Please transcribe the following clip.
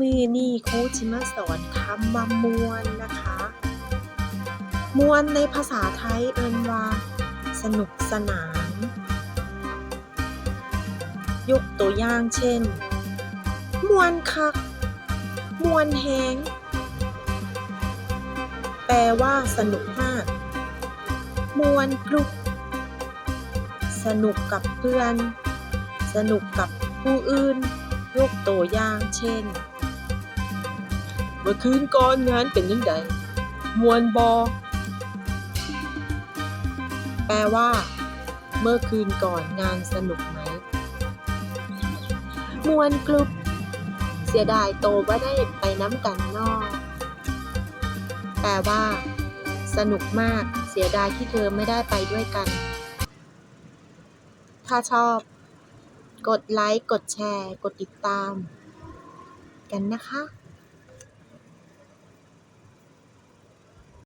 มือนี่ครูจิมาสอนคำว่ามวนนะคะ มวนในภาษาไทยเอิ้นว่า สนุกสนาน ยกตัวอย่างเช่น มวนคัก มวนแฮงแปลว่าสนุกมาก มวนกลุกสนุกกับเพื่อน สนุกกับผู้อื่น ยกตัวอย่างเช่น เมื่อคืนก่อนงานเป็นยังไงมวนบอ แปลว่า เมื่อคืนก่อนงานสนุกไหม มวนกลุบเสียดายโตว่าได้ไปน้ำกันนอก แปลว่า สนุกมาก เสียดายที่เธอไม่ได้ไปด้วยกัน ถ้าชอบ กดไลค์ กดแชร์ กดติดตาม กันนะคะ